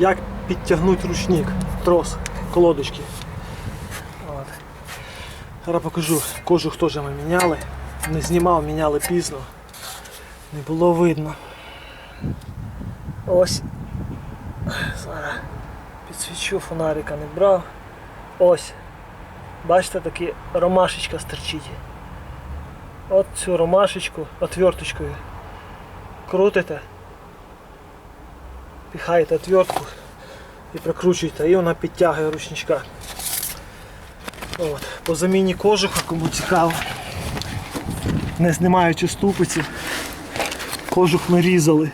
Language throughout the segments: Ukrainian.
як підтягнути ручник, трос, колодочки. Зараз покажу, кожух теж ми міняли. Не знімав, міняли пізно. Не було видно. Ось. Зараз підсвічу, фонарика не брав. Ось. Бачите, такі ромашечка стерчить. От цю ромашечку отверточкою крутите, піхаєте отвертку і прикручуєте, і вона підтягує ручничка. От. По заміні кожуха, кому цікаво, не знімаючи ступиці, кожух ми різали.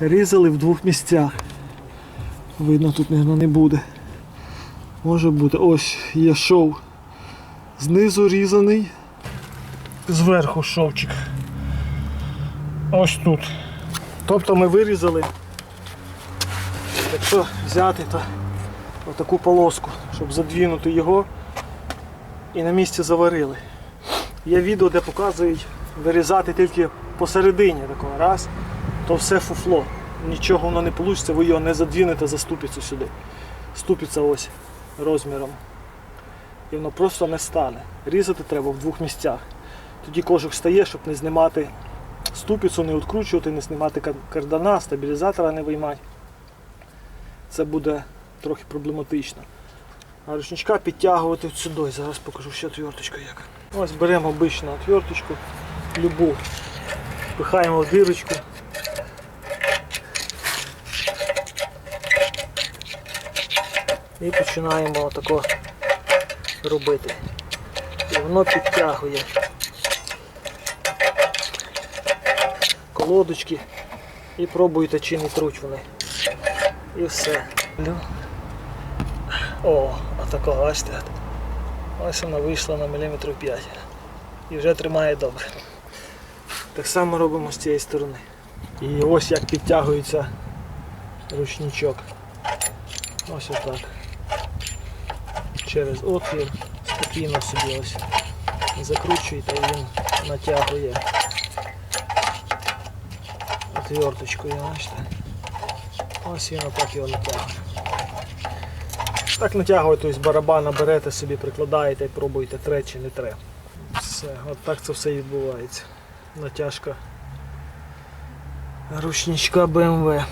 Різали в двох місцях. Видно, тут мабуть, не буде. Може бути. Ось є шов. Знизу різаний. Зверху шовчик. Ось тут. Тобто ми вирізали, якщо взяти, то отаку полоску, щоб задвинути його і на місці заварили. Є відео, де показують вирізати тільки посередині такого раз, то все фуфло. Нічого воно не вийде, ви його не задвінете за ступицю сюди. Ступиця ось розміром. І воно просто не стане. Різати треба в двох місцях. Тоді кожух стає, щоб не знімати ступицю, не відкручувати, не знімати кардана, стабілізатора не виймати. Це буде трохи проблематично. А ручничка підтягувати сюди. Зараз покажу ще отверточку як. Ось беремо обичну отверточку, любу, пихаємо в дирочку. І починаємо отако робити. І воно підтягує. колодочки і пробуйте чи не труть вони. І все. О, отако, бачите. Ось вона вийшла на міліметрів 5. І вже тримає добре. Так само робимо з цієї сторони. І ось як підтягується ручничок. Ось отак. Через отвір спокійно собі ось закручуєте і він натягує отверточкою, бачите. Ось він отак його натягує. Так натягуєте тобто барабана берете собі, прикладаєте і пробуєте тре чи не тре. Все, от так це все відбувається. Натяжка ручничка BMW.